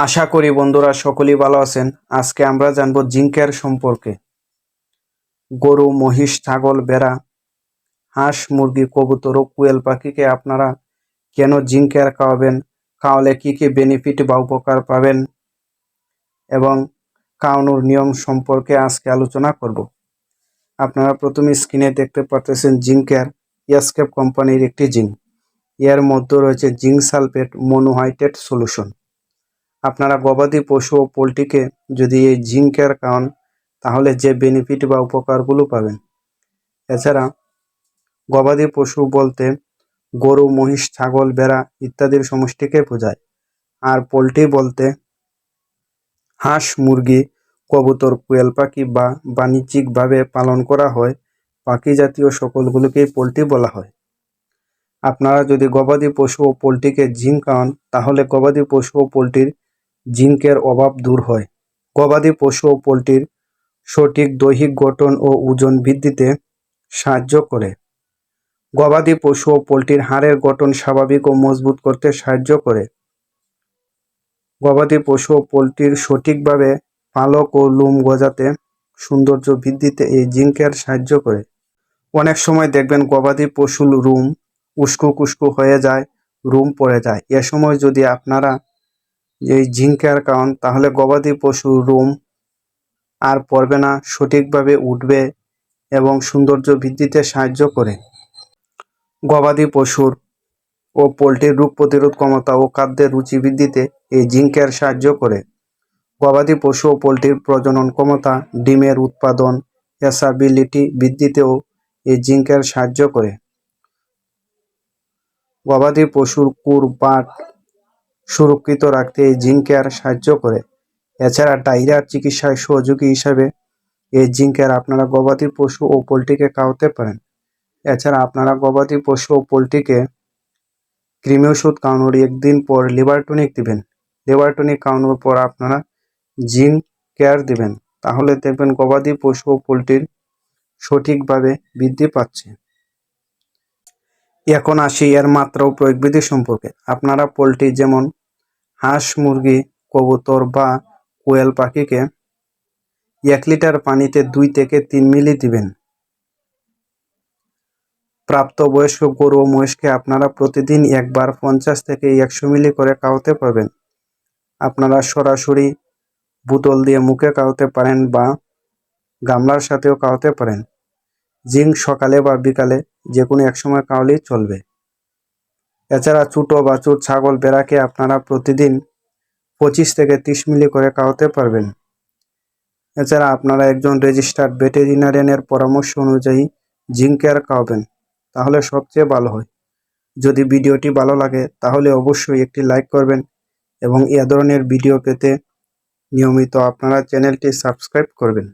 আশা করি বন্ধুরা সকলেই ভালো আছেন। আজকে আমরা জানব জিঙ্কের সম্পর্কে। গরু, মহিষ, ছাগল বেড়া হাঁস, মুরগি, কবুতর ও কুয়েল পাখিকে আপনারা কেন জিঙ্কের খাওয়াবেন? খাওয়ালে কি কি বেনিফিট বা উপকার পাবেন? এবং খাওয়ানোর নিয়ম সম্পর্কে আজকে আলোচনা করব। আপনারা প্রথমে স্ক্রিনে দেখতে পাচ্ছেন জিঙ্কের এসকেপ কোম্পানির একটি জিঙ্ক এর মধ্যে রয়েছে জিঙ্ক সালফেট মনোহাইটেট সলিউশন আপনারা গবাদি পশু ও পোলট্রিকে যদি এই জিঙ্কের খাওয়ান, তাহলে যে বেনিফিট বা উপকারগুলো পাবেন। এছাড়া গবাদি পশু বলতে গরু, মহিষ, ছাগল বেড়া ইত্যাদির সমষ্টিকে বোঝায়। আর পোলট্রি বলতে হাঁস, মুরগি, কবুতর, কোয়েল পাখি বা বাণিজ্যিকভাবে পালন করা হয়, পাখি জাতীয় সকলগুলোকেই পোলট্রি বলা হয়। আপনারা যদি গবাদি পশু ও পোলট্রিকে জিঙ্ক খাওয়ান, তাহলে গবাদি পশু ও পোলট্রির জিঙ্কের অভাব দূর হয়। গবাদি পশু ও পোলট্রির সঠিক দৈহিক গঠন ও ওজন বৃদ্ধিতে সাহায্য করে। গবাদি পশু ও পোলট্রির হাড়ের গঠন স্বাভাবিক ও মজবুত করতে সাহায্য করে। গবাদি পশু ও পোলট্রির সঠিকভাবে পালক ও লুম গজাতে সৌন্দর্য বৃদ্ধিতে এই জিঙ্কের সাহায্য করে। অনেক সময় দেখবেন গবাদি পশুর রুম উস্কু কুস্কু হয়ে যায়, রুম পড়ে যায়। এ সময় যদি আপনারা এই জিঙ্কের কারণ তাহলে গবাদি পশুর রুম আর পড়বে না, সঠিকভাবে উঠবে এবং সৌন্দর্য বৃদ্ধিতে সাহায্য করে। গবাদি পশুর ও পোলট্রির রোগ প্রতিরোধ ক্ষমতা ও খাদ্যের রুচি বৃদ্ধিতে এই জিঙ্কের সাহায্য করে। গবাদি পশু ও পোলট্রির প্রজনন ক্ষমতা, ডিমের উৎপাদন এসাবিলিটি বৃদ্ধিতেও এই জিঙ্কের সাহায্য করে। গবাদি পশুর কুর, বাট সুরক্ষিত রাখতে এই জিঙ্কের সাহায্য করে। এছাড়া ডায়রিয়ার চিকিৎসায় সহযোগী হিসাবে এই জিঙ্কের আপনারা গবাদি পশু ও পোলট্রিকে খাওয়াতে পারেন। এছাড়া আপনারা গবাদি পশু ও পোলট্রিকে কৃমি ওষুধ খাওয়ানোর একদিন পর লিভার টনিক দিবেন। লিভার টনিক খাওয়ানোর পর আপনারা জিঙ্ক কেয়ার দিবেন। তাহলে দেখবেন গবাদি পশু ও পোলট্রির সঠিকভাবে বৃদ্ধি পাচ্ছে। এখন আসি এর মাত্রা ও প্রয়োগবিধি সম্পর্কে। আপনারা পোলট্রি যেমন হাঁস, মুরগি, কবুতর বা কোয়েল পাখিকে এক লিটার পানিতে দুই থেকে তিন মিলি দিবেন। প্রাপ্তবয়স্ক গরু ও মহিষকে আপনারা প্রতিদিন একবার পঞ্চাশ থেকে একশো মিলি করে খাওয়াতে পারবেন। আপনারা সরাসরি বোতল দিয়ে মুখে খাওয়াতে পারেন বা গামলার সাথেও খাওয়াতে পারেন। জিঙ্ক সকালে বা বিকালে যে কোনো এক সময় খাওয়ালেই চলবে। এছাড়া ছোটো বাছুর ছাগল বেড়াকে আপনারা প্রতিদিন পঁচিশ থেকে তিরিশ মিলি করে খাওয়াতে পারবেন। এছাড়া আপনারা একজন রেজিস্টার্ড ভেটেরিনারিয়ানের পরামর্শ অনুযায়ী জিঙ্কের খাওয়াবেন, তাহলে সবচেয়ে ভালো হয়। যদি ভিডিওটি ভালো লাগে, তাহলে অবশ্যই একটি লাইক করবেন এবং এ ধরনের ভিডিও পেতে নিয়মিত আপনারা চ্যানেলটি সাবস্ক্রাইব করবেন।